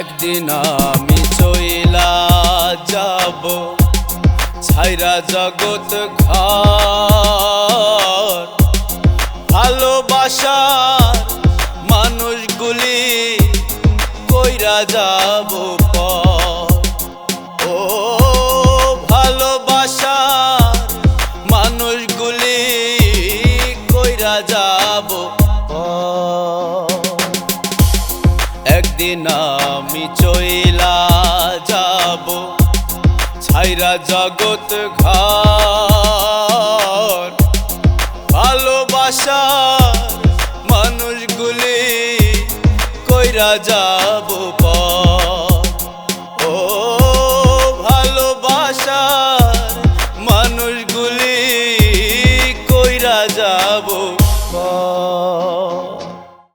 একদিন আমি চইলা যাব, ছাইরা জগৎ ঘর। ভালোবাসার মানুষগুলি কইরা যাব ও মানুষগুলি কইরা যাব পর। দিন আমি চইলা যাব, ছাইরা জগত ঘর। ভালোবাসা মানুষগুলি কইরা যাব ও ভালোবাসা মানুষগুলি কইরা যাব